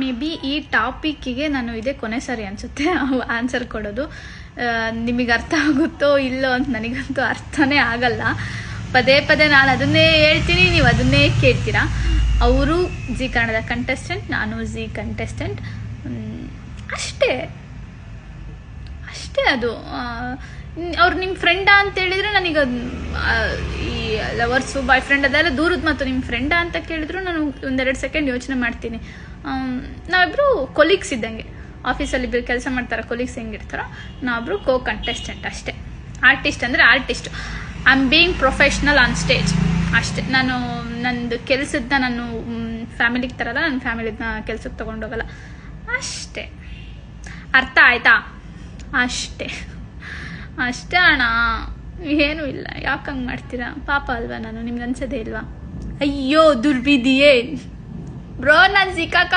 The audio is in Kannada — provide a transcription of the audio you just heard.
ಮೇ ಬಿ ಈ ಟಾಪಿಕ್ಕಿಗೆ ನಾನು ಇದೇ ಕೊನೆ ಸರಿ ಅನಿಸುತ್ತೆ. ಆನ್ಸರ್ ಕೊಡೋದು. ನಿಮಗೆ ಅರ್ಥ ಆಗುತ್ತೋ ಇಲ್ಲೋ ಅಂತ ನನಗಂತೂ ಅರ್ಥನೇ ಆಗಲ್ಲ. ಪದೇ ಪದೇ ನಾನು ಅದನ್ನೇ ಹೇಳ್ತೀನಿ, ನೀವು ಅದನ್ನೇ ಕೇಳ್ತೀರಾ? ಅವರು ಜಿ ಕನ್ನಡದ ಕಂಟೆಸ್ಟೆಂಟ್ ನಾನು ಜಿ ಕಂಟೆಸ್ಟೆಂಟ್ ಅಷ್ಟೇ. ಅಷ್ಟೇ ಅದು. ಅವ್ರು ನಿಮ್ಮ ಫ್ರೆಂಡಾ ಅಂತ ಹೇಳಿದ್ರೆ ನನಗೆ ಈ ಲವರ್ಸು ಬಾಯ್ ಫ್ರೆಂಡ್ ಅದೆಲ್ಲ ದೂರದ ಮಾತು. ನಿಮ್ಮ ಫ್ರೆಂಡಾ ಅಂತ ಕೇಳಿದ್ರು ನಾನು ಒಂದೆರಡು ಸೆಕೆಂಡ್ ಯೋಚನೆ ಮಾಡ್ತೀನಿ. ನಾವಿಬ್ರು ಕೊಲೀಗ್ಸ್ ಇದ್ದಂಗೆ. ಆಫೀಸಲ್ಲಿ ಇಬ್ಬರು ಕೆಲಸ ಮಾಡ್ತಾರೆ ಕೊಲೀಗ್ಸ್ ಹೆಂಗಿರ್ತಾರೋ, ನಾವಿಬ್ರು ಕೋ ಕಂಟೆಸ್ಟೆಂಟ್ ಅಷ್ಟೇ. ಆರ್ಟಿಸ್ಟ್ ಅಂದರೆ artist I am being professional on stage ಅಷ್ಟೇ. ನಾನು, ನಂದು ಕೆಲಸದ ನಾನು ಫ್ಯಾಮಿಲಿಗೆ ತರಲ್ಲ ನನ್ನ ಫ್ಯಾಮಿಲಿದ ಕೆಲ್ಸಕ್ಕೆ ತೊಗೊಂಡೋಗಲ್ಲ. ಅಷ್ಟೇ. ಅರ್ಥ ಆಯ್ತಾ? ಅಷ್ಟೇ. ಅಷ್ಟೇ ಅಣ್ಣ. ಏನೂ ಇಲ್ಲ. ಯಾಕೆ ಹಂಗೆ ಮಾಡ್ತೀರಾ? ಪಾಪ ಅಲ್ವಾ ನಾನು? ನಿಮ್ಗೆ ಅನ್ಸೋದೇ ಇಲ್ವಾ? ಅಯ್ಯೋ ದುರ್ಬಿದಿಯೇ ಬ್ರೋ, ನಾನು ಸಿಕ್ಕಾಕ